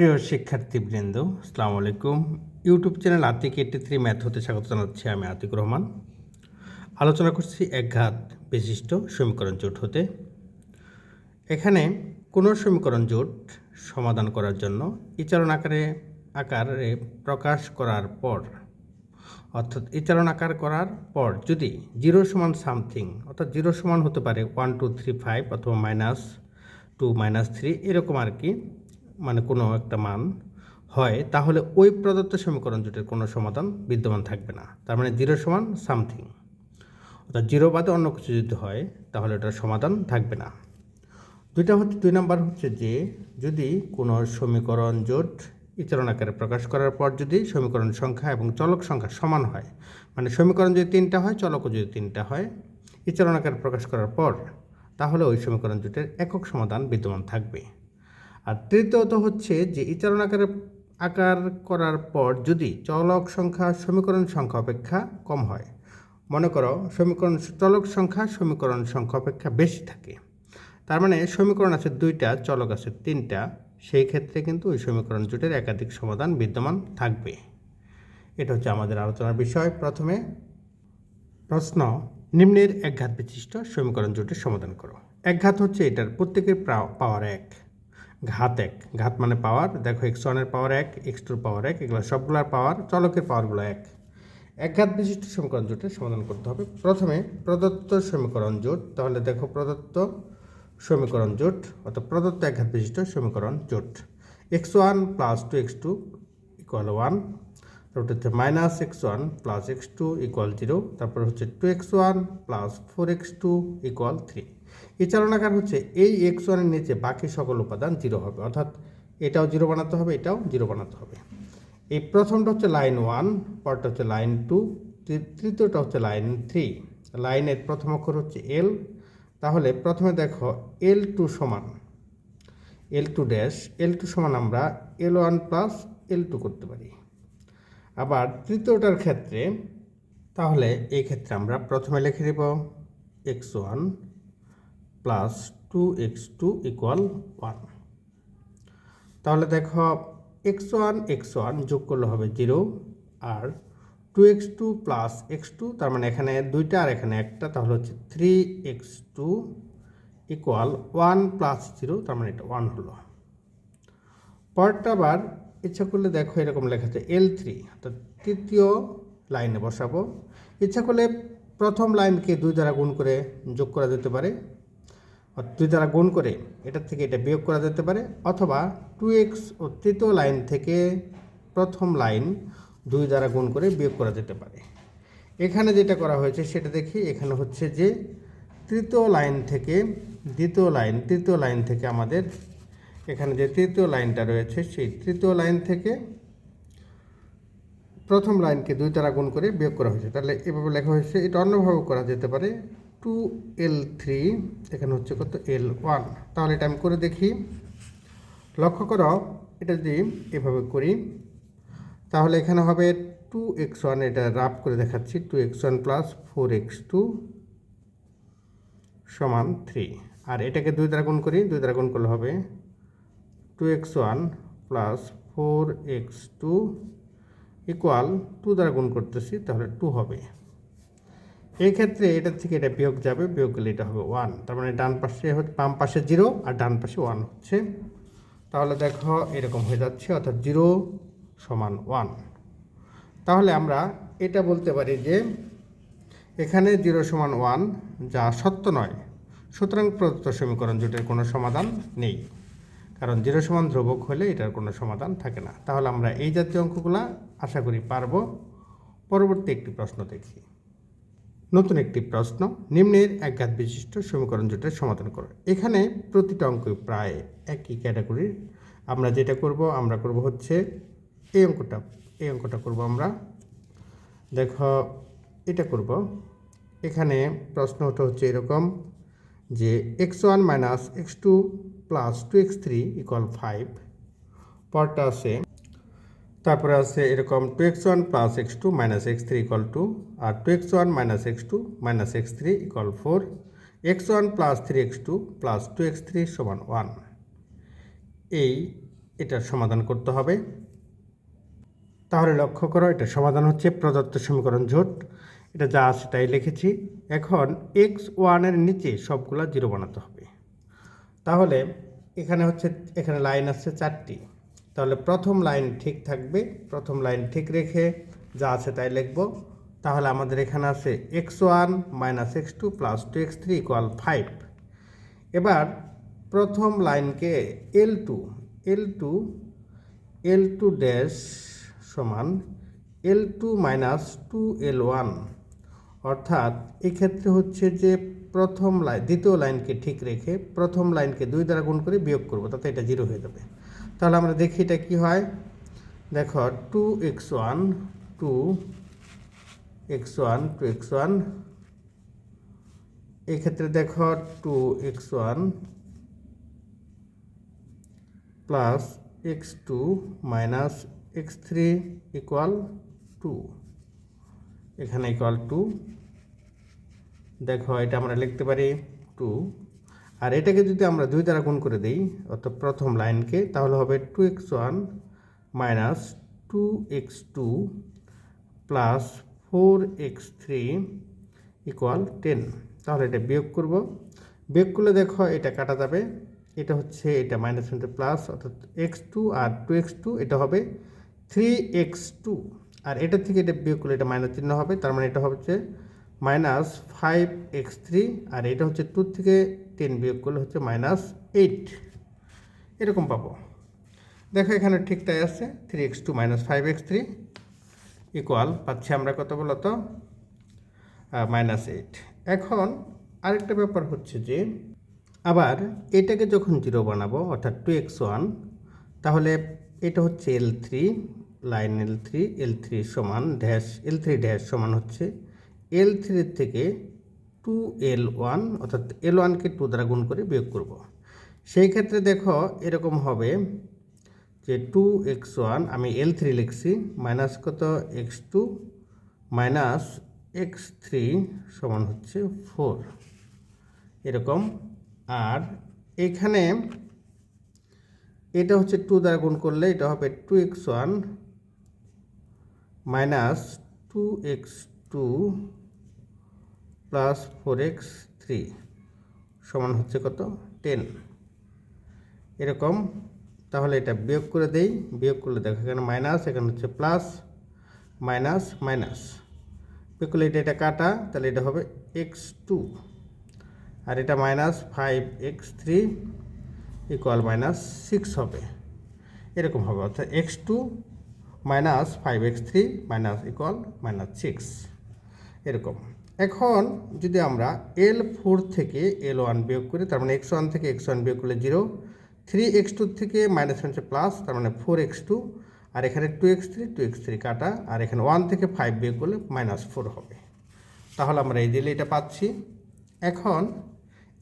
প্রিয় শিক্ষার্থীবৃন্দ, আসসালামু আলাইকুম। YouTube channel Atik eighty three math হতে স্বাগত জানাচ্ছি আমি আতিক রহমান। আলোচনা করছি একঘাত বিশিষ্ট সমীকরণ জোট হতে। এখানে কোনো সমীকরণ জোট সমাধান করার জন্য ইচারণ আকারে আকারে প্রকাশ করার পর, অর্থাৎ ইচারণ আকার করার পর যদি জিরো সমান সামথিং, অর্থাৎ জিরো সমান হতে পারে ওয়ান টু থ্রি ফাইভ অথবা মাইনাস টু মাইনাস থ্রি এরকম আর কি মানে কোনো একটা মান হয়, তাহলে ওই প্রদত্ত সমীকরণ জোটের কোনো সমাধান বিদ্যমান থাকবে না। তার মানে জিরো সমান সামথিং। অর্থাৎ জিরো বাদে অন্য কিছু যদি হয়, তাহলে ওটার সমাধান থাকবে না। দুইটা হচ্ছে, দুই নাম্বার হচ্ছে যে, যদি কোনো সমীকরণ জোট ইচরণ আকারে প্রকাশ করার পর যদি সমীকরণ সংখ্যা এবং চলক সংখ্যা সমান হয় মানে সমীকরণ যদি তিনটা হয়, চলকও যদি তিনটা হয়, ইচরণ আকারে প্রকাশ করার পর, তাহলে ওই সমীকরণ জোটের একক সমাধান বিদ্যমান থাকবে। আর তৃতীয়ত হচ্ছে যে, ইচারণ আকারে, আকার করার পর যদি চলক সংখ্যা সমীকরণ সংখ্যা অপেক্ষা কম হয়, মনে করো সমীকরণ, চলক সংখ্যা সমীকরণ সংখ্যা অপেক্ষা বেশি থাকে, তার মানে সমীকরণ আছে দুইটা, চলক আছে তিনটা, সেই ক্ষেত্রে কিন্তু ওই সমীকরণ জোটের একাধিক সমাধান বিদ্যমান থাকবে। এটা হচ্ছে আমাদের আলোচনার বিষয়। প্রথমে প্রশ্ন, নিম্নের একঘাত বিশিষ্ট সমীকরণ জোটের সমাধান করো। একঘাত হচ্ছে এটার প্রত্যেকের পাওয়ার এক। ঘাত এক। ঘাত মানে পাওয়ার দেখো এক্স ওয়ানের পাওয়ার এক এক্স টুর পাওয়ার এক, এগুলো সবগুলোর পাওয়ার চলকের পাওয়ারগুলো এক। একঘাত বিশিষ্ট সমীকরণ জোটের সমাধান করতে হবে। প্রথমে প্রদত্ত সমীকরণ জোট, তাহলে দেখো প্রদত্ত সমীকরণ জোট, অর্থাৎ প্রদত্ত একঘাত বিশিষ্ট সমীকরণ জোট। X one plus two x two equal one তারপর হচ্ছে minus x one plus x two equal zero তারপর হচ্ছে two x one plus four x two equal three এই চালনাকার হচ্ছে এই এক্স ওয়ানের নিচে বাকি সকল উপাদান জিরো হবে। অর্থাৎ এটাও জিরো বানাতে হবে, এটাও জিরো বানাতে হবে। এই প্রথমটা হচ্ছে লাইন ওয়ান পরটা হচ্ছে লাইন টু তৃতীয়টা হচ্ছে লাইন থ্রি লাইনের প্রথম অক্ষর হচ্ছে এল তাহলে প্রথমে দেখো এল টু সমান L two dash L two সমান আমরা L one plus L two করতে পারি। আবার তৃতীয়টার ক্ষেত্রে, তাহলে এই ক্ষেত্রে আমরা প্রথমে লিখে দেব x one plus two x two equal one তাহলে দেখো এক্স ওয়ান এক্স ওয়ান যোগ করলে হবে জিরো আর two x two plus x two তার মানে এখানে দুইটা আর এখানে একটা, তাহলে হচ্ছে three x two equal one plus zero তার মানে এটা ওয়ান হলো। পরেরটা আবার ইচ্ছা করলে দেখো এরকম লেখা আছে এল থ্রি অর্থাৎ তৃতীয় লাইনে বসাবো। ইচ্ছা করলে প্রথম লাইনকে দুই দ্বারা গুণ করে যোগ করা যেতে পারে। দুই দ্বারা গুণ করে এটার থেকে এটা বিয়োগ করা যেতে পারে, অথবা টু এক্স ও তৃতীয় লাইন থেকে প্রথম লাইন দুই দ্বারা গুণ করে বিয়োগ করা যেতে পারে। এখানে যেটা করা হয়েছে সেটা দেখি, এখানে হচ্ছে যে তৃতীয় লাইন থেকে দ্বিতীয় লাইন, তৃতীয় লাইন থেকে আমাদের এখানে যে তৃতীয় লাইনটা রয়েছে সেই তৃতীয় লাইন থেকে প্রথম লাইনকে দুই দ্বারা গুণ করে বিয়োগ করা হয়েছে। তাহলে এভাবে লেখা হয়েছে, এটা অন্যভাবে করা যেতে পারে টু এল থ্রি এখানে হচ্ছে কত এল ওয়ান তাহলে এটা আমি করে দেখি। লক্ষ্য করো, এটা যদি এভাবে করি, তাহলে এখানে হবে টু এক্স ওয়ান এটা রাফ করে দেখাচ্ছি two x one plus four x two সমান থ্রি আর এটাকে দুই দ্বারা গুণ করি, দুই দ্বারা গুণ করলে হবে two x one plus four x two equal two দ্বারা গুণ করতেছি, তাহলে টু হবে। এই ক্ষেত্রে এটার থেকে এটা বিয়োগ যাবে, বিয়োগ গেলে এটা হবে ওয়ান তার মানে ডান পাশে হচ্ছে, বাম পাশে জিরো আর ডান পাশে ওয়ান হচ্ছে। তাহলে দেখো এরকম হয়ে যাচ্ছে, অর্থাৎ জিরো সমান ওয়ান তাহলে আমরা এটা বলতে পারি যে এখানে জিরো সমান ওয়ান যা সত্য নয়। সুতরাং প্রদত্ত সমীকরণ জোটের কোনো সমাধান নেই। কারণ জিরো সমান ধ্রুবক হলে এটার কোনো সমাধান থাকে না। তাহলে আমরা এই জাতীয় অঙ্কগুলা আশা করি পারব। পরবর্তী একটি প্রশ্ন দেখি। নতুন একটি প্রশ্ন, নিম্নের একঘাত বিশিষ্ট সমীকরণ জোটের সমাধান করো। এখানে প্রতিটা অঙ্কই প্রায় একই ক্যাটাগরির। আমরা যেটা করব, আমরা করব হচ্ছে এই অঙ্কটা এই অঙ্কটা করব আমরা। দেখো, এটা করব। এখানে প্রশ্নটা হচ্ছে এরকম যে x one minus x two plus two x three equal five পরটা আছে তারপরে আছে এরকম two x one plus x two minus x three equal two, আর two x one minus x two minus x three equal four, x one plus three x two plus two x three সমান one. এই, এটার সমাধান করতে হবে। তাহলে লক্ষ্য করো এটা সমাধান হচ্ছে প্রদত্ত সমীকরণ জোট। এটা যা আছে তাই লিখেছি। এখন এক্স ওয়ানের নিচে সবগুলা জিরো বানাতে হবে। তাহলে এখানে হচ্ছে, এখানে লাইন আছে চারটি। তাহলে প্রথম লাইন ঠিক থাকবে, প্রথম লাইন ঠিক রেখে যা আছে তাই লিখব। তাহলে আমাদের এখানে আছে x one minus x two plus two x three equal five. এবার প্রথম লাইনকে L two L two L two dash সমান L two minus two L one. অর্থাৎ এক্ষেত্রে হচ্ছে যে প্রথম লাইন দ্বিতীয় লাইনকে ঠিক রেখে প্রথম লাইনকে দুই দ্বারা গুণ করে বিয়োগ করব, তাতে এটা জিরো হয়ে যাবে। তাহলে আমরা দেখি এটা কি হয়? দেখো two x one two x one two x one এক্ষেত্রে দেখো two x one plus x two minus x three equal two এখানে ইকুয়াল টু দেখো, এটা আমরা লিখতে পারি টু আর এটাকে যদি আমরা দুই দ্বারা গুণ করে দিই, অর্থাৎ প্রথম লাইনকে, তাহলে হবে two x one minus two x two plus four x three equal ten তাহলে এটা বিয়োগ করব। বিয়োগ করলে দেখো এটা কাটা যাবে। এটা হচ্ছে, এটা মাইনাস ইন্টু প্লাস অর্থাৎ এক্স টু আর টু এক্স টু এটা হবে থ্রি এক্স টু আর এটা থেকে এটা বিয়োগ করলে এটা মাইনাস চিহ্ন হবে, তার মানে এটা হচ্ছে মাইনাস ফাইভ এক্স থ্রি আর এটা হচ্ছে টু থেকে টেন বিয়োগ করলে হচ্ছে মাইনাস এইট এরকম পাবো। দেখো এখানে ঠিক তাই আছে three x two minus five x three equal পাচ্ছি আমরা কত বলতো মাইনাস এইট এখন আরেকটা ব্যাপার হচ্ছে যে, আবার এটাকে যখন জিরো বানাবো, অর্থাৎ টু এক্স ওয়ান তাহলে এটা হচ্ছে L three line L three L three সমান ড্যাশ এল থ্রি ড্যাশ সমান হচ্ছে এল থ্রির থেকে টু এল ওয়ান অর্থাৎ এল ওয়ানকে টু দ্বারা গুণ করে বিয়োগ করব। সেই ক্ষেত্রে দেখো এরকম হবে যে টু এক্স ওয়ান আমি এল থ্রি লিখছি, মাইনাস কত? X two minus x three সমান হচ্ছে ফোর। এরকম। আর এখানে এটা হচ্ছে টু দ্বারা গুণ করলে এটা হবে two x one minus two x two plus four x three সমান হচ্ছে কত? টেন। এরকম, তাহলে এটা বিয়োগ করে দেই। বিয়োগ করলে দেখো এখানে মাইনাস, এখানে হচ্ছে প্লাস, মাইনাস মাইনাস। বিয়োগ করলে এটা এটা কাটা, তাহলে এটা হবে এক্স টু। আর এটা minus five x three equal minus six হবে। এরকম হবে, অর্থাৎ x two minus five x three minus equal minus six. এরকম। এখন যদি আমরা এল ফোর থেকে এল ওয়ান বিয়োগ করি, তার মানে এক্স ওয়ান থেকে এক্স ওয়ান বিয়োগ করলে জিরো থ্রি এক্স টু থেকে মাইনাস হচ্ছে প্লাস তার মানে ফোর এক্স টু আর এখানে two x three two x three কাটা, আর এখানে ওয়ান থেকে ফাইভ বিয়োগ করলে মাইনাস ফোর হবে। তাহলে আমরা এই দিলে এটা পাচ্ছি। এখন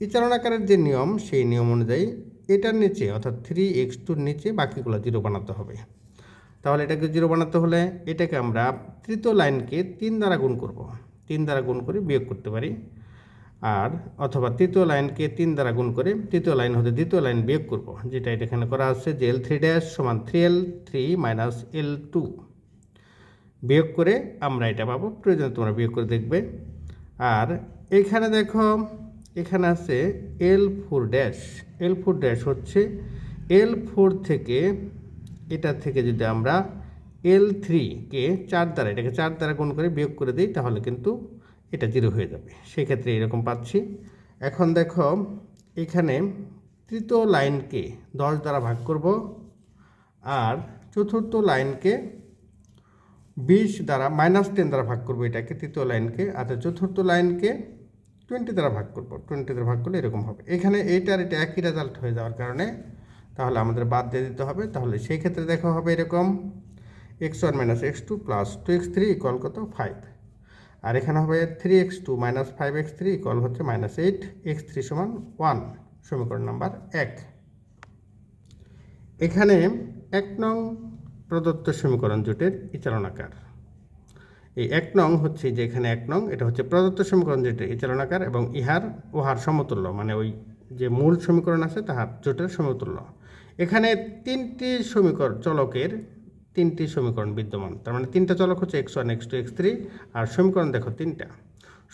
ইচারণাকারের যে নিয়ম, সেই নিয়ম অনুযায়ী এটার নিচে, অর্থাৎ থ্রি এক্স টুর নিচে বাকিগুলো জিরো বানাতে হবে। তাহলে এটাকে জিরো বানাতে হলে এটাকে আমরা তৃতীয় লাইনকে তিন দ্বারা গুণ করব। তিন দ্বারা গুণ করে বিয়োগ করতে পারি। আর অথবা তৃতীয় লাইনকে তিন দ্বারা গুণ করে তৃতীয় লাইন হতে দ্বিতীয় লাইন বিয়োগ করব, যেটা এটা এখানে করা আছে যে এল থ্রি ড্যাশ সমান three L three minus L two বিয়োগ করে আমরা এটা পাবো, প্রয়োজন তোমরা বিয়োগ করে দেখবে। আর এখানে দেখো, এখানে আছে L four dash L four dash হচ্ছে এল ফোর থেকে, এটা থেকে যদি আমরা এল থ্রিকে চার দ্বারা, এটাকে চার দ্বারা গুণ করে বিয়োগ করে দিই, তাহলে কিন্তু এটা জিরো হয়ে যাবে। সেক্ষেত্রে এরকম পাচ্ছি। এখন দেখো, এখানে তৃতীয় লাইনকে দশ দ্বারা ভাগ করব, আর চতুর্থ লাইনকে বিশ দ্বারা মাইনাস টেন দ্বারা ভাগ করব এটাকে, তৃতীয় লাইনকে আর চতুর্থ লাইনকে টোয়েন্টি দ্বারা ভাগ করব। টোয়েন্টি দ্বারা ভাগ করলে এরকম হবে। এখানে এইটার এটা একই রেজাল্ট হয়ে যাওয়ার কারণে তাহলে আমাদের বাদ দিয়ে দিতে হবে। তাহলে সেই ক্ষেত্রে দেখা হবে এরকম। X one minus x two plus two x three equal কত? ফাইভ আর এখানে হবে three x two minus five x three equal হচ্ছে মাইনাস এইট এক্স থ্রি সমান ওয়ান সমীকরণ নাম্বার এক। এখানে এক নং প্রদত্ত সমীকরণ জোটের ইচালনাকার। এই এক নং হচ্ছে যে এখানে এক নং, এটা হচ্ছে প্রদত্ত সমীকরণ জোটের ইচালনাকার এবং ইহার ওহার সমতুল্য মানে ওই যে মূল সমীকরণ আছে তাহার জোটের সমতুল্য। এখানে তিনটি সমীকরণ চলকের তিনটি সমীকরণ বিদ্যমান। তার মানে তিনটা চলক হচ্ছে x one x two x three আর সমীকরণ দেখো তিনটা।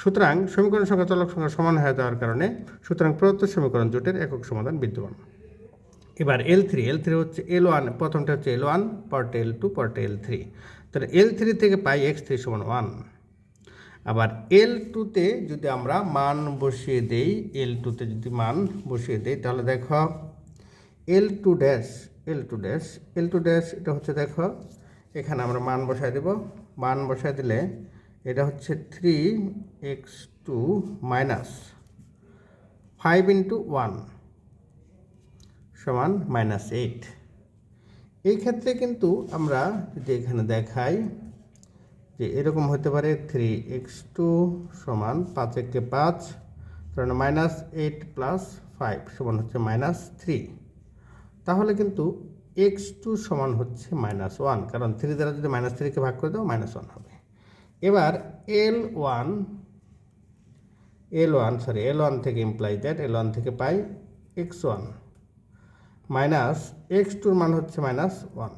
সুতরাং সমীকরণ সংখ্যা, চলক সংখ্যা সমান হয়ে যাওয়ার কারণে সুতরাং প্রদত্ত সমীকরণ জোটের একক সমাধান বিদ্যমান। এবার এল থ্রি এল থ্রি হচ্ছে এল ওয়ান প্রথমটা হচ্ছে এল ওয়ান পরটা এল টু পরটা এল থ্রি তাহলে এল থ্রি থেকে পাই এক্স থ্রি সমান ওয়ান আবার এল টুতে যদি আমরা মান বসিয়ে দেই এল টুতে যদি মান বসিয়ে দেই, তাহলে দেখো L two dash L two dash L two dash এটা হচ্ছে দেখো, এখানে আমরা মান বসায় দেব। মান বসায় দিলে এটা হচ্ছে three x two minus five into one সমান মাইনাস এইট এই ক্ষেত্রে কিন্তু আমরা যদি এখানে দেখাই যে এরকম হতে পারে থ্রি এক্স টু সমান পাঁচ একে পাঁচ কারণ মাইনাস এইট প্লাস ফাইভ সমান হচ্ছে মাইনাস থ্রি তাহলে কিন্তু এক্স টু সমান হচ্ছে মাইনাস ওয়ান কারণ থ্রি দ্বারা যদি মাইনাস থ্রিকে ভাগ করে দাও মাইনাস ওয়ান হবে। এবার L one L one sorry L one থেকে ইমপ্লাই দ্যাট এল ওয়ান থেকে পাই এক্স ওয়ান মাইনাস এক্স টুর মান হচ্ছে মাইনাস ওয়ান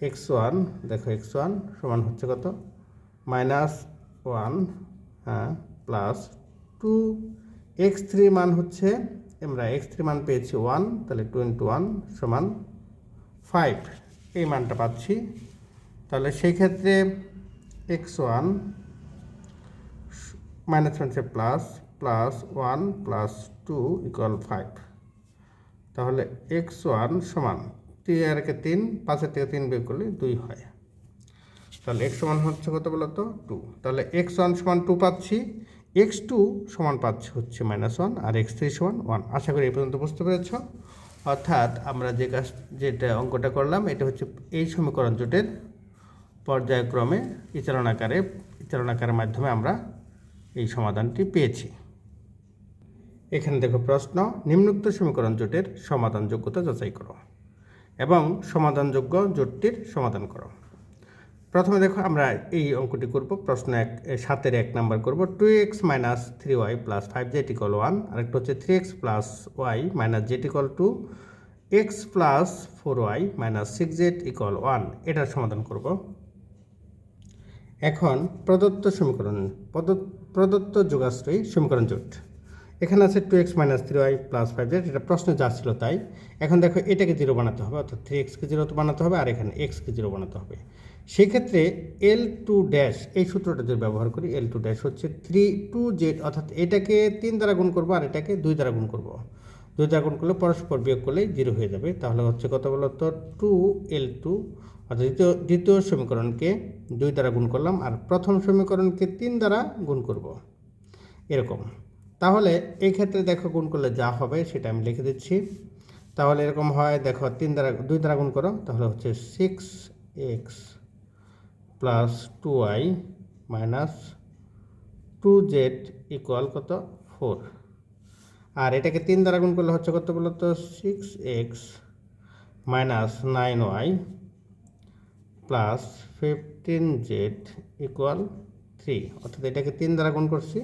এক্স ওয়ান দেখো এক্স ওয়ান সমান হচ্ছে কত? মাইনাস ওয়ান হ্যাঁ প্লাস টু এক্স থ্রি মান হচ্ছে আমরা এক্স থ্রি মান পেয়েছি ওয়ান তাহলে টু ইন্টু ওয়ান সমান ফাইভ এই মানটা পাচ্ছি। তাহলে সেই ক্ষেত্রে এক্স ওয়ান মাইনাস হচ্ছে plus plus one plus two equal five তাহলে এক্স ওয়ান সমান তিন একে তিন, পাঁচের থেকে তিন বের করলে দুই হয়। তাহলে এক্স ওয়ান হচ্ছে কত বলতো? টু তাহলে এক্স ওয়ান সমান টু পাচ্ছি। এক্স টু সমান পাচ্ছি হচ্ছে মাইনাস ওয়ান আর এক্স থ্রি সমান ওয়ান আশা করি এই পর্যন্ত বুঝতে পেরেছ। অর্থাৎ আমরা যে কাজ, যেটা অঙ্কটা করলাম, এটা হচ্ছে এই সমীকরণ জোটের পর্যায়ক্রমে ইচারণাকারে ইচারণাকারের মাধ্যমে আমরা এই সমাধানটি পেয়েছি। এখানে দেখো প্রশ্ন, নিম্নোক্ত সমীকরণ জোটের সমাধান যোগ্যতা যাচাই করো এবং সমাধানযোগ্য জোটটির সমাধান করো। প্রথমে দেখো আমরা এই অঙ্কটি করব, প্রশ্ন এক সাতের এক নাম্বার করব two x minus three y plus five z equal one আরেকটা হচ্ছে three x plus y minus z equal two x plus four y minus six z equal one এটার সমাধান করব। এখন প্রদত্ত সমীকরণ প্রদত্ত- প্রদত্ত যোগাশ্রয়ী সমীকরণ জোট, এখানে আছে two x minus three y plus five z এটা প্রশ্নে যা ছিল তাই, এখন দেখো এটাকে জিরো বানাতে হবে, অর্থাৎ থ্রি এক্সকে জিরো বানাতে হবে, আর এখানে এক্সকে জিরো বানাতে হবে। সেক্ষেত্রে এল টু ড্যাশ এই সূত্রটা যদি ব্যবহার করি এল টু ড্যাশ হচ্ছে থ্রি টু জেড অর্থাৎ এটাকে তিন দ্বারা গুণ করব আর এটাকে দুই দ্বারা গুণ করব। দুই দ্বারা গুণ করলে পরস্পর বিয়োগ করলেই জিরো হয়ে যাবে। তাহলে হচ্ছে কত বলতো টু এল টু অর্থাৎ দ্বিতীয় দ্বিতীয় সমীকরণকে দুই দ্বারা গুণ করলাম আর প্রথম সমীকরণকে তিন দ্বারা গুণ করব। এরকম। তাহলে এই ক্ষেত্রে দেখো গুণ করলে যা হবে সেটা আমি লিখে দিচ্ছি। তাহলে এরকম হয়, দেখো তিন দ্বারা, দুই দ্বারা গুণ করো, তাহলে হচ্ছে six x plus two y minus two z equal কত? ফোর আর এটাকে তিন দ্বারা গুণ করলে হচ্ছে কত বলতো six x minus nine y plus fifteen z equal three অর্থাৎ এটাকে তিন দ্বারা গুণ করছি,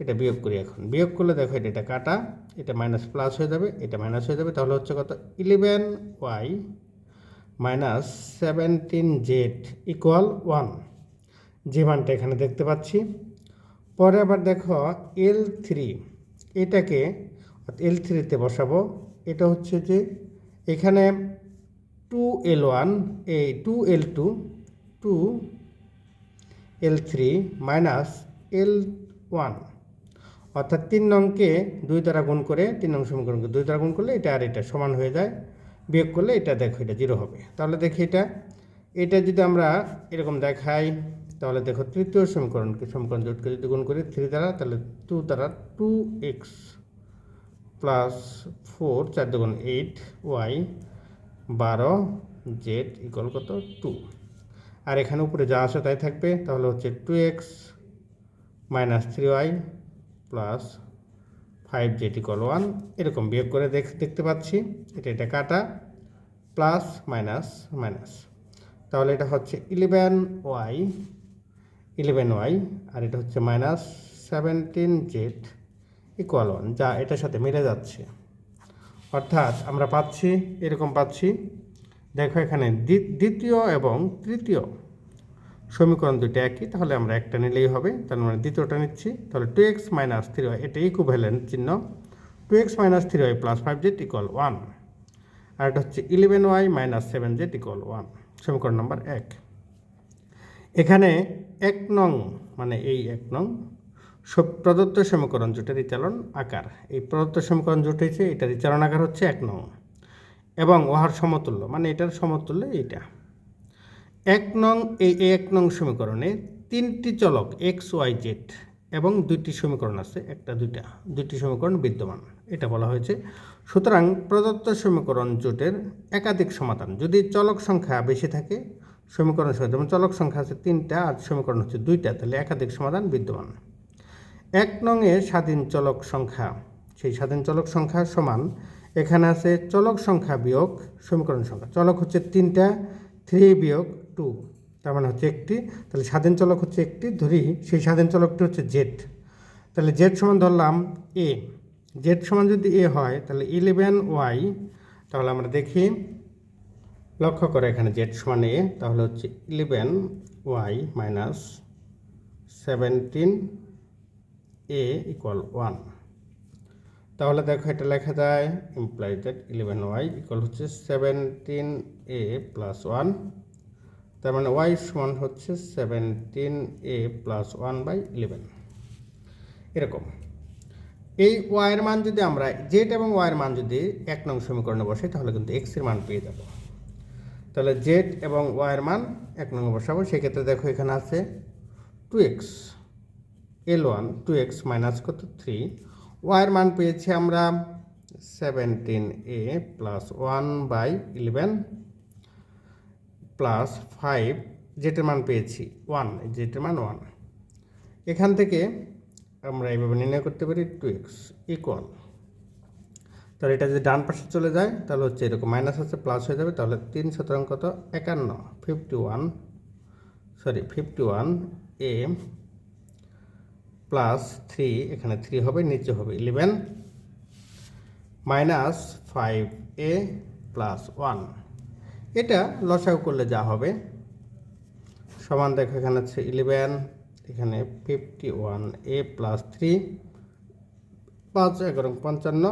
এটা বিয়োগ করি এখন। বিয়োগ করলে দেখো এটা এটা কাটা, এটা মাইনাস প্লাস হয়ে যাবে, এটা মাইনাস হয়ে যাবে, তাহলে হচ্ছে কত? Eleven y minus seventeen z equal one. যে মানটা এখানে দেখতে পাচ্ছি। পরে আবার দেখো এল থ্রি। এটাকে এল থ্রিতে বসাবো। এটা হচ্ছে যে এখানে টু এল ওয়ান, এই two L two two L three minus L one. অর্থাৎ তিন নংকে দুই দ্বারা গুণ করে, তিন নং সমীকরণকে দুই দ্বারা গুণ করলে এটা আর এটা সমান হয়ে যায়। বিয়োগ করলে এটা দেখো, এটা জিরো হবে। তাহলে দেখি এটা এটা যদি আমরা এরকম দেখাই, তাহলে দেখো তৃতীয় সমীকরণকে সমীকরণ জোটকে যদি গুণ করি থ্রি দ্বারা, তাহলে টু দ্বারা টু এক্স প্লাস ফোর চার দুগুণ এইট ওয়াই বারো জেড ইকুয়াল কত? টু আর এখানে উপরে যা আসে তাই থাকবে, তাহলে হচ্ছে two x minus three y plus five z equal one এরকম বিয়োগ করে দেখ, দেখতে পাচ্ছি। এটা এটা কাটা প্লাস মাইনাস মাইনাস তাহলে এটা হচ্ছে ইলেভেন ওয়াই ইলেভেন ওয়াই আর এটা হচ্ছে minus seventeen z equal one যা এটার সাথে মিলে যাচ্ছে। অর্থাৎ আমরা পাচ্ছি, এরকম পাচ্ছি। দেখো এখানে দ্বি- দ্বিতীয় এবং তৃতীয়। সমীকরণ দুটো একই, তাহলে আমরা একটা নিলেই হবে। তার মানে দ্বিতীয়টা নিচ্ছি। তাহলে two x minus three y এটা ইকুভ্যালেন্ট চিহ্ন। Two x minus three y plus five z equal one আর এটা হচ্ছে eleven y minus seven z equal one সমীকরণ নম্বর এক। এখানে এক নং মানে এই এক নং প্রদত্ত সমীকরণ জোটের রিচালন আকার। এই প্রদত্ত সমীকরণ জোট হয়েছে, এটার রিচালন আকার হচ্ছে এক নং। এবং ওহার সমতুল্য মানে এটার সমতুল্য এইটা। এক নং, এই এক নং সমীকরণে তিনটি চলক এক্স, ওয়াই, জেড এবং দুইটি সমীকরণ আছে, একটা, দুইটা, দুইটি সমীকরণ বিদ্যমান, এটা বলা হয়েছে। সুতরাং প্রদত্ত সমীকরণ জোটের একাধিক সমাধান, যদি চলক সংখ্যা বেশি থাকে, সমীকরণ সংখ্যা, যেমন চলক সংখ্যা আছে তিনটা আর সমীকরণ হচ্ছে দুইটা, তাহলে একাধিক সমাধান বিদ্যমান। এক নংয়ে স্বাধীন চলক সংখ্যা, সেই স্বাধীন চলক সংখ্যা সমান, এখানে আছে চলক সংখ্যা বিয়োগ সমীকরণ সংখ্যা, চলক হচ্ছে তিনটা, থ্রি বিয়োগ টু, তার মানে হচ্ছে একটি। তাহলে স্বাধীন চলক হচ্ছে একটি, ধরি সেই স্বাধীন চলকটি হচ্ছে জেড। তাহলে জেড সমান ধরলাম এ। জেড সমান যদি এ হয়, তাহলে ইলেভেন ওয়াই, তাহলে আমরা দেখি, লক্ষ্য করে এখানে জেড সমান এ, তাহলে হচ্ছে eleven y minus seventeen a equal one তাহলে দেখো এটা লেখা যায় ইমপ্লাই ইলেভেন ওয়াই ইকুয়াল হচ্ছে সেভেন্টিন এ প্লাস ওয়ান তার মানে ওয়াই সমান হচ্ছে seventeen a plus one by eleven এরকম। এই ওয়াইয়ের মান যদি আমরা জেড এবং ওয়াইয়ের মান যদি এক নং সমীকরণে বসে তাহলে কিন্তু এক্সের মান পেয়ে যাব। তাহলে জেড এবং ওয়াইয়ের মান এক নং বসাবো। সেক্ষেত্রে দেখো এখানে আছে two x L one two x minus কত? থ্রি ওয়াইয়ের মান পেয়েছি আমরা seventeen a plus one by eleven plus five যেটার মান পেয়েছি ওয়ান যেটার মান ওয়ান এখান থেকে আমরা এইভাবে নির্ণয় করতে পারি টু এক্স ইকুয়াল তাহলে এটা যদি ডান পাশে চলে যায়, তাহলে হচ্ছে এরকম মাইনাস আছে প্লাস হয়ে যাবে, তাহলে তিন সুতরাং কত? একান্ন fifty one sorry fifty one a plus three এখানে থ্রি হবে, নিচে হবে eleven minus five a plus one এটা লসাগু করলে যা হবে। সমান দেখো এখানে হচ্ছে ইলেভেন এখানে fifty one a plus three পাঁচ, এগারো, পঞ্চান্ন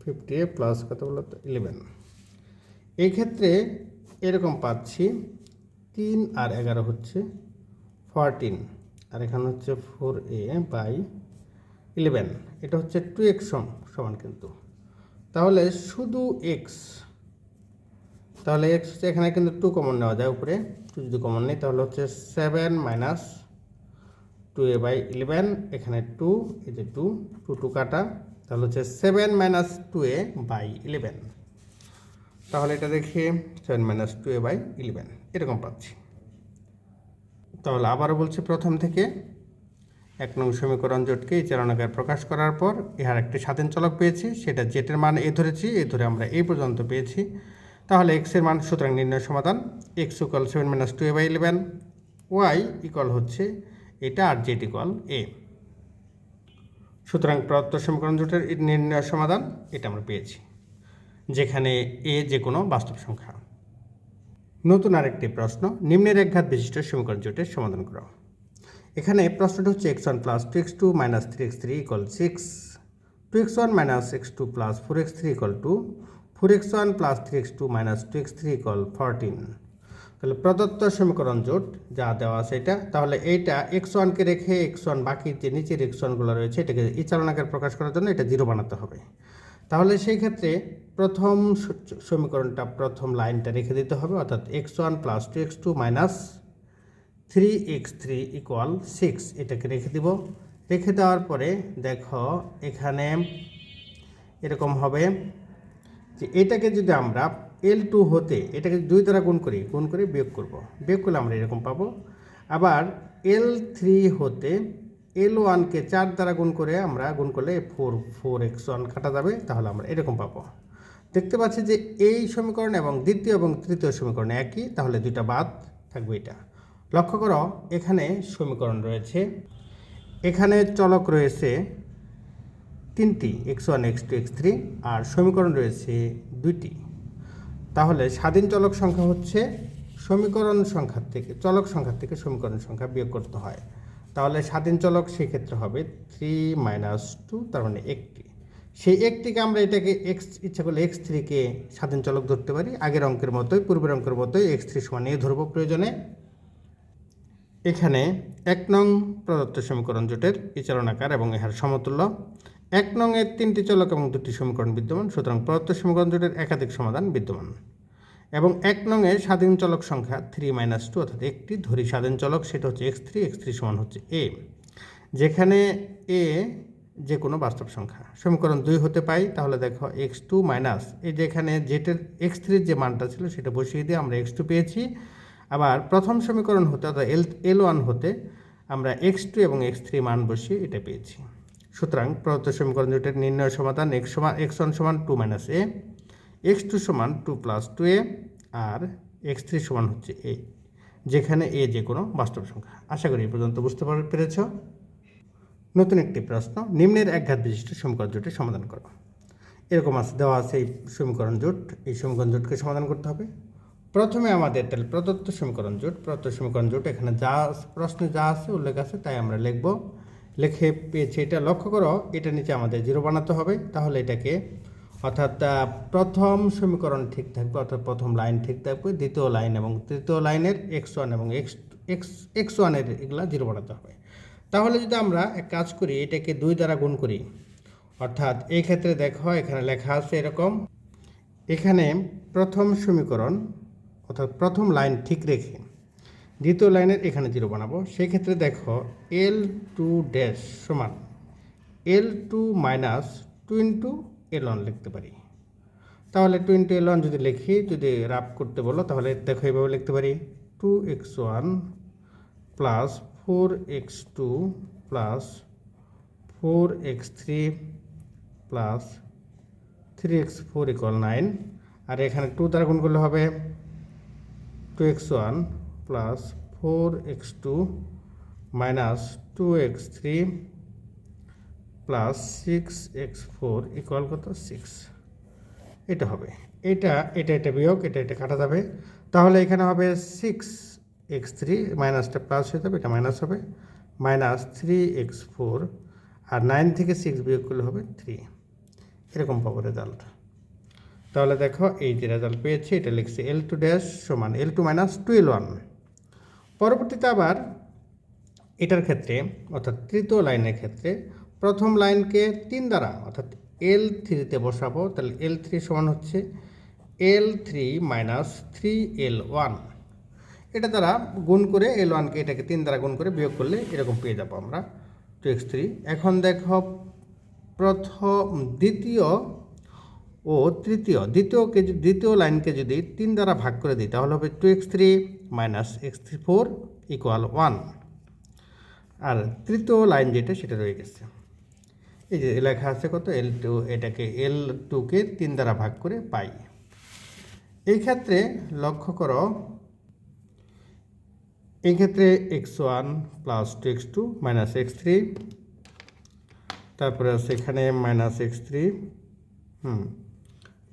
ফিফটি এ প্লাস কত বলো তো? ইলেভেন এই ক্ষেত্রে এরকম পাচ্ছি, তিন আর এগারো হচ্ছে ফরটিন আর এখানে হচ্ছে ফোর এ বাই ইলেভেন এটা হচ্ছে টু এক্স সমান কিন্তু। তাহলে শুধু এক্স তাহলে এক্স এখানে কিন্তু টু কমন নেওয়া যায়, উপরে টু যদি কমন নেই, তাহলে হচ্ছে seven minus two a by eleven এখানে টু এই যে টু টু টু কাটা, তাহলে হচ্ছে seven minus two a by eleven তাহলে এটা দেখে seven minus two a by eleven এরকম পাচ্ছি। তাহলে আবারও বলছি প্রথম থেকে, এক নং সমীকরণ জোটকে এই চারণাকার প্রকাশ করার পর ইহার একটি স্বাধীন চলক পেয়েছি, সেটা জেটের মান এ ধরেছি, এ ধরে আমরা এই পর্যন্ত পেয়েছি। তাহলে এক্সের মান সুতরাং নির্ণয় সমাধান x equal seven minus two a by eleven y equal হচ্ছে এটা আর জেট ইকুয়াল এ সুতরাং প্রদত্ত সমীকরণ জোটের নির্ণয় সমাধান এটা আমরা পেয়েছি, যেখানে এ যে কোনো বাস্তব সংখ্যা। নতুন আরেকটি প্রশ্ন, নিম্নের একঘাত বিশিষ্ট সমীকরণ জোটের সমাধান করো। এখানে প্রশ্নটা হচ্ছে x one plus two x two minus three x three equal six two x one minus x two plus four x three equal two four x one plus three x two minus two x three equal fourteen. তাহলে প্রদত্ত সমীকরণ জোট যা দেওয়া আছে তাহলে এইটা x ওয়ানকে রেখে এক্স ওয়ান বাকি যে নিচের এক্স ওয়ানগুলো রয়েছে এটাকে এই চালনাকার প্রকাশ করার জন্য এটা জিরো বানাতে হবে। তাহলে সেই ক্ষেত্রে প্রথম সমীকরণটা প্রথম লাইনটা রেখে দিতে হবে, অর্থাৎ x one plus two x two minus three x three equal six এটাকে রেখে দিব। রেখে দেওয়ার পরে দেখো এখানে এরকম হবে যে এটাকে যদি আমরা এল টু হতে এটাকে দুই দ্বারা গুণ করি, গুণ করে বিয়োগ করব। বিয়োগ করলে আমরা এরকম পাবো। আবার এল থ্রি হতে এল ওয়ানকে চার দ্বারা গুণ করে আমরা গুণ করলে ফোর ফোর এক্স ওয়ান কাটা যাবে, তাহলে আমরা এরকম পাবো। দেখতে পাচ্ছি যে এই সমীকরণ এবং দ্বিতীয় এবং তৃতীয় সমীকরণ একই, তাহলে দুইটা বাদ থাকবে এটা। লক্ষ্য করো, এখানে সমীকরণ রয়েছে, এখানে চলক রয়েছে তিনটি x one x two x three আর সমীকরণ রয়েছে দুইটি। তাহলে স্বাধীন চলক সংখ্যা হচ্ছে সমীকরণ সংখ্যার থেকে, চলক সংখ্যার থেকে সমীকরণ সংখ্যা বিয়োগ করতে হয়। তাহলে স্বাধীন চলক সেক্ষেত্রে হবে থ্রি মাইনাস টু তার মানে একটি। সেই একটিকে আমরা এটাকে এক্স ইচ্ছা করলে এক্স থ্রিকে স্বাধীন চলক ধরতে পারি। আগের অঙ্কের মতোই, পূর্বের অঙ্কের মতোই এক্স থ্রি সমান এ ধরবো প্রয়োজনে। এখানে এক নং প্রদত্ত সমীকরণ জোটের বিচারণাকার এবং এর সমতুল্য। এক নং এর তিনটি চলক এবং দুটি সমীকরণ বিদ্যমান, সুতরাং প্রদত্ত সমীকরণ জোটের একাধিক সমাধান বিদ্যমান। এবং এক নং এর স্বাধীন চলক সংখ্যা থ্রি মাইনাস টু অর্থাৎ একটি ধরি স্বাধীন চলক, সেটা হচ্ছে এক্স থ্রি এক্স থ্রি সমান হচ্ছে এ যেখানে এ যে কোনো বাস্তব সংখ্যা। সমীকরণ দুই হতে পাই, তাহলে দেখো এক্স টু মাইনাস এই যেখানে জেটের এক্স থ্রির যে মানটা ছিল, সেটা বসিয়ে দিয়ে আমরা এক্স টু পেয়েছি। আবার প্রথম সমীকরণ হতে, অর্থাৎ এল এল ওয়ান হতে আমরা এক্স টু এবং এক্স থ্রি মান বসিয়ে এটা পেয়েছি। সুতরাং প্রদত্ত সমীকরণ দুটির নির্ণয় সমাধান এক্স সমান এক্স ওয়ান সমান two minus a x two সমান টু প্লাস টু এ আর এক্স থ্রি সমান হচ্ছে এ যেখানে এ যে কোনো বাস্তব সংখ্যা। আশা করি পর্যন্ত বুঝতে পার- পেরেছ। নতুন একটি প্রশ্ন, নিম্নের একঘাত বিশিষ্ট সমীকরণ জোটের সমাধান করো। এরকম আছে, দেওয়া আছে এই সমীকরণ জোট। এই সমীকরণ জোটকে সমাধান করতে হবে। প্রথমে আমাদের তাহলে প্রদত্ত সমীকরণ জোট। প্রদত্ত সমীকরণ জোট, এখানে যা প্রশ্নে যা আছে, উল্লেখ আছে, তাই আমরা লিখব লিখে পেয়েছে। এটা লক্ষ্য করো, এটা নিচে আমাদের জিরো বানাতে হবে। তাহলে এটাকে অর্থাৎ প্রথম সমীকরণ ঠিক থাকবে, অর্থাৎ প্রথম লাইন ঠিক থাকবে, দ্বিতীয় লাইন এবং তৃতীয় লাইনের এক্স ওয়ান এবং এক্স এক্স এক্স ওয়ানের এগুলা জিরো বানাতে হবে। তাহলে যদি আমরা এক কাজ করি, এটাকে দুই দ্বারা গুণ করি, অর্থাৎ এই ক্ষেত্রে দেখো, এখানে লেখা আছে এরকম, এখানে প্রথম সমীকরণ, অর্থাৎ প্রথম লাইন ঠিক রেখে দ্বিতীয় লাইনের এখানে জিরো বানাবো। সেই ক্ষেত্রে দেখো এল টু ড্যাশ সমান L two minus two into L one লিখতে পারি। তাহলে টু ইন্টু এল ওয়ান যদি লিখি, যদি রাপ করতে বলো, তাহলে দেখো এইভাবে লিখতে পারি। Two x one plus four x two plus four x three plus three x four equal nine আর এখানে টু দ্বারা গুণ করলে হবে two x one plus four x two minus two x three plus six x four equal কত? Six এটা হবে। এটা এটা এটা বিয়োগ, এটা এটা কাটা যাবে। তাহলে এখানে হবে সিক্স এক্স থ্রি মাইনাসটা প্লাস হয়ে যাবে, এটা মাইনাস হবে। মাইনাস থ্রি এক্স ফোর আর নাইন থেকে সিক্স বিয়োগ করলে হবে থ্রি এরকম পাবো রেজাল্ট তাহলে দেখো, এই যে রেজাল্ট পেয়েছি, এটা লিখছি এল টু ড্যাশ সমান L two minus two L one পরবর্তীতে আবার এটার ক্ষেত্রে, অর্থাৎ তৃতীয় লাইনের ক্ষেত্রে প্রথম লাইনকে তিন দ্বারা, অর্থাৎ এল থ্রিতে বসাবো, তাহলে এল থ্রি সমান হচ্ছে L three minus three L one এটা দ্বারা গুণ করে এল ওয়ানকে এটাকে তিন দ্বারা গুণ করে বিয়োগ করলে এরকম পেয়ে যাব আমরা টু এক্স থ্রি এখন দেখো, প্রথম, দ্বিতীয় ও তৃতীয়, দ্বিতীয়কে দ্বিতীয় লাইনকে যদি তিন দ্বারা ভাগ করে দিই, তাহলে হবে two x three minus x three four equal one আর তৃতীয় লাইন যেটা, সেটা রয়ে গেছে। এই যে লেখা আছে কত? এল টু এটাকে এল টুকে তিন দ্বারা ভাগ করে পাই। এই ক্ষেত্রে লক্ষ্য করো, এই ক্ষেত্রে x one plus two x two minus x three তারপরে এখানে minus x three hmm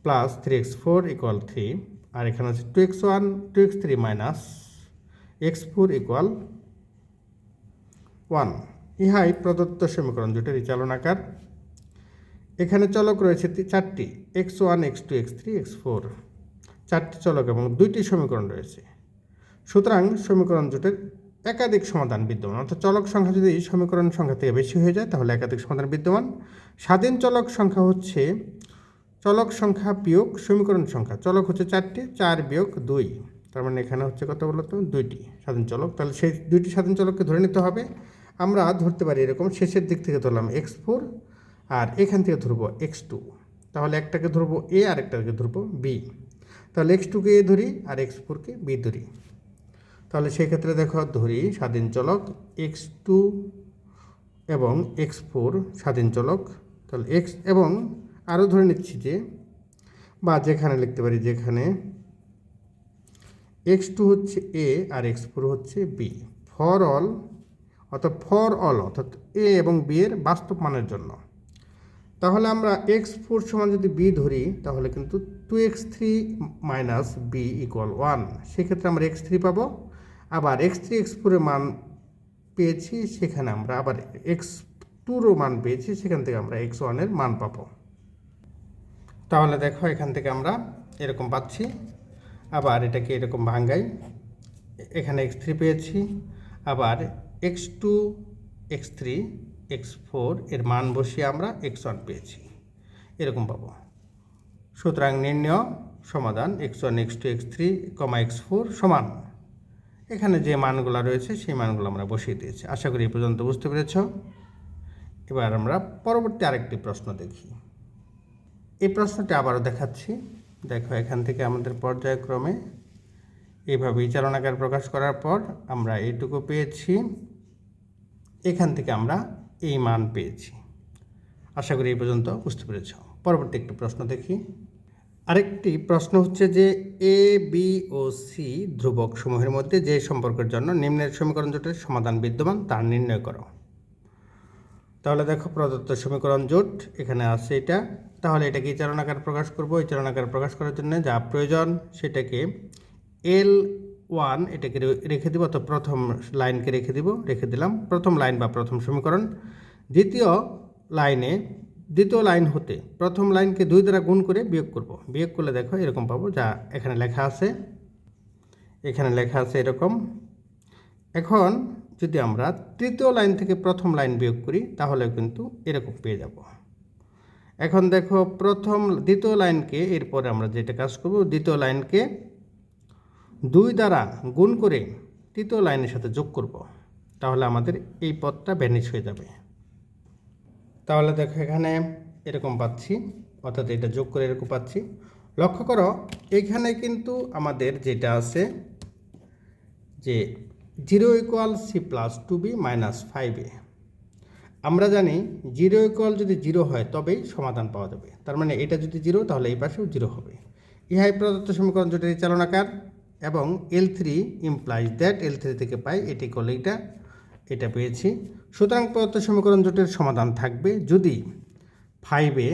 plus three x four equal three আর এখানে আছে two x one, two x three minus x four equal one. ইহাই প্রদত্ত সমীকরণ জোটের চালনাকার এখানে চলক রয়েছে চারটি, x one, x two, x three, x four. চারটি চলক এবং দুইটি সমীকরণ রয়েছে। সুতরাং সমীকরণ জোটের একাধিক সমাধান বিদ্যমান। অর্থাৎ চলক সংখ্যা যদি সমীকরণ সংখ্যা থেকে বেশি হয়ে যায়, তাহলে একাধিক সমাধান বিদ্যমান। স্বাধীন চলক সংখ্যা হচ্ছে চলক সংখ্যা বিয়োগ সমীকরণ সংখ্যা। চলক হচ্ছে চারটি, চার বিয়োগ দুই। তার মানে এখানে হচ্ছে কত বলতো দুইটি স্বাধীন চলক। তাহলে সেই দুইটি স্বাধীন চলককে ধরে নিতে হবে। আমরা ধরতে পারি এরকম, শেষের দিক থেকে ধরলাম এক্স ফোর আর এখান থেকে ধরবো এক্স টু। তাহলে একটাকে ধরবো এ আর একটাকে ধরবো বি। তাহলে এক্স টুকে এ ধরি আর এক্স ফোরকে বি ধরি। তাহলে সেই ক্ষেত্রে দেখো, ধরি স্বাধীন চলক এক্স টু এবং এক্স ফোর স্বাধীন চলক। তাহলে এক্স এবং আরও ধরে নিচ্ছি যে, বা যেখানে লিখতে পারি যেখানে এক্স টু হচ্ছে এ আর এক্স ফোর হচ্ছে বি ফর অল অর্থাৎ ফর অল অর্থাৎ এ এবং বি এর বাস্তব মানের জন্য। তাহলে আমরা এক্স ফোর সমান যদি বি ধরি, তাহলে কিন্তু two x three minus b equal one সেক্ষেত্রে আমরা এক্স থ্রি পাবো। আবার এক্স থ্রি এক্স ফোরের মান পেয়েছি, সেখানে আমরা আবার এক্স টুরও মান পেয়েছি, সেখান থেকে আমরা এক্স ওয়ানের মান পাবো। তাহলে দেখো এখান থেকে আমরা এরকম পাচ্ছি। আবার এটাকে এরকম ভাঙ্গাই। এখানে এক্স থ্রি পেয়েছি। আবার x two x three x four এর মান বসিয়ে আমরা এক্স ওয়ান পেয়েছি। এরকম পাবো। সুতরাং নির্ণয়, সমাধান x one x two x three comma x four সমান। এখানে যে মানগুলো রয়েছে, সেই মানগুলো আমরা বসিয়ে দিয়েছি। আশা করি এই পর্যন্ত বুঝতে পেরেছ। এবার আমরা পরবর্তী আরেকটি প্রশ্ন দেখি। এই প্রশ্নটি আবারও দেখাচ্ছি। দেখো, এখান থেকে আমাদের পর্যায়ক্রমে এইভাবে চালনাকার প্রকাশ করার পর আমরা এইটুকু পেয়েছি। এখান থেকে আমরা এই মান পেয়েছি। আশা করি এই পর্যন্ত বুঝতে পেরেছ। পরবর্তী একটি প্রশ্ন দেখি। আরেকটি প্রশ্ন হচ্ছে যে এ বি ও সি ধ্রুবক সমূহের মধ্যে যে সম্পর্কের জন্য নিম্নের সমীকরণ জোটের সমাধান বিদ্যমান তা নির্ণয় করো। তাহলে দেখো প্রদত্ত সমীকরণ জোট, এখানে আছে এটা। তাহলে এটাকে চারণাকার প্রকাশ করব? এই চারণাকার প্রকাশ করার জন্য যা প্রয়োজন সেটাকে এল ওয়ান এটাকে রেখে দিব, অর্থাৎ প্রথম লাইনকে রেখে দিব, রেখে দিলাম। প্রথম লাইন বা প্রথম সমীকরণ। দ্বিতীয় লাইনে দ্বিতীয় লাইন হতে প্রথম লাইনকে দুই দ্বারা গুণ করে বিয়োগ করব। বিয়োগ করলে দেখো এরকম পাবো, যা এখানে লেখা আছে। এখানে লেখা আছে এরকম। এখন যদি আমরা তৃতীয় লাইন থেকে প্রথম লাইন বিয়োগ করি, তাহলে কিন্তু এরকম পেয়ে যাব। এখন দেখো, প্রথম দ্বিতীয় লাইনকে এরপরে আমরা যেটা কাজ করব, দ্বিতীয় লাইনকে দুই দ্বারা গুণ করে তৃতীয় লাইনের সাথে যোগ করব, তাহলে আমাদের এই পদটা ভ্যানিশ হয়ে যাবে। তাহলে দেখো, এখানে এরকম পাচ্ছি, অর্থাৎ এটা যোগ করে এরকম পাচ্ছি। লক্ষ্য করো, এখানে কিন্তু আমাদের যেটা আছে, যে zero equal c plus two b minus five a. আমরা জানি জিরো ইকুয়াল যদি জিরো হয় তবেই সমাধান পাওয়া যাবে। তার মানে এটা যদি জিরো, তাহলে এই পাশেও জিরো হবে। ইহাই প্রদত্ত সমীকরণ জোটের চালনাকার এবং L three implies that L three থেকে পাই, এটি করলে এটা এটা পেয়েছি। সুতরাং প্রদত্ত সমীকরণ জোটের সমাধান থাকবে যদি ফাইভে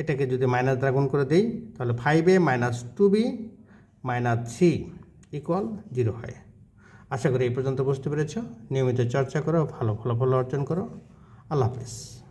এটাকে যদি মাইনাস দ্বারা করে দেই, তাহলে ফাইভে minus two b minus c equal zero হয়। আশা করি এই পর্যন্ত বুঝতে পেরেছ। নিয়মিত চর্চা করো, ভালো ফলাফল অর্জন করো। আল্লাহ হাফেজ।